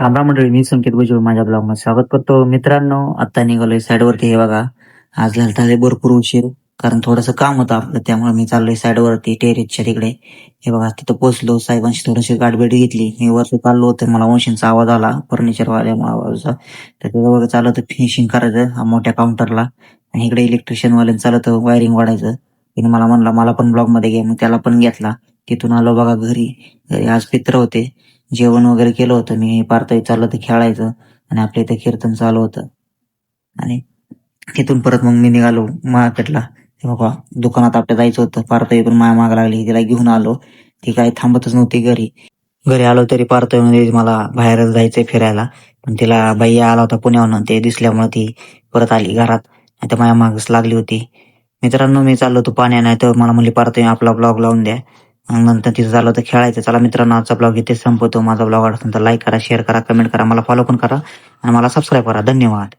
रामराम मंडळी मी संकेत भुजबळ माझ्या ब्लॉगमध्ये स्वागत करतो. मित्रांनो आता निघालोय साईड वरती हे बघा आज झाले भरपूर उशीर कारण थोडंसं काम होतं आपलं त्यामुळे मी चाललोय साईड वरती टेरेसच्या तिकडे. हे बघा तिथं पोहोचलो साहेबांशी थोडीशी गाठभेट घेतली. मी वरती चाललो होतं मला वंशींचा आवाज आला फर्निचर आवाजचा. तर तिथं बघा चालत फिनिशिंग करायचं मोठ्या काउंटरला आणि इकडे इलेक्ट्रिशियन वाल्यानं चालत वायरिंग वाढायचं. तिने मला म्हणला मला पण ब्लॉगमध्ये घे. मग त्याला पण घेतला. तिथून आलो बघा घरी. घरी आज पित्र होते. जेवण वगैरे केलं होतं. मी पारताई चाललं तर खेळायचं आणि आपल्या इथे कीर्तन चालू होतं. आणि तिथून परत मग मी निघालो मार्केटला. ते दुकानात आपल्या जायचं होतं. पारताई पण माया माग लागली. तिला घेऊन आलो. ती काही थांबतच नव्हती घरी. घरी आलो तरी पारताई मला बाहेरच जायचंय फिरायला. पण तिला भाई आला होता पुण्याहून ते दिसल्यामुळे ती परत आली घरात. नाही तर माया मागच लागली होती. मित्रांनो मी चाललो होतो पाण्या नाही तर मला म्हणली पारताई आपला ब्लॉग लावून द्या. मग नंतर तिथं झालं तर खेळायचं. चला मित्रांनो आजचा ब्लॉग इथे संपवतो. माझा ब्लॉग आवडला तर लाईक करा शेअर करा कमेंट करा. मला फॉलो पण करा आणि मला सबस्क्राईब करा. धन्यवाद.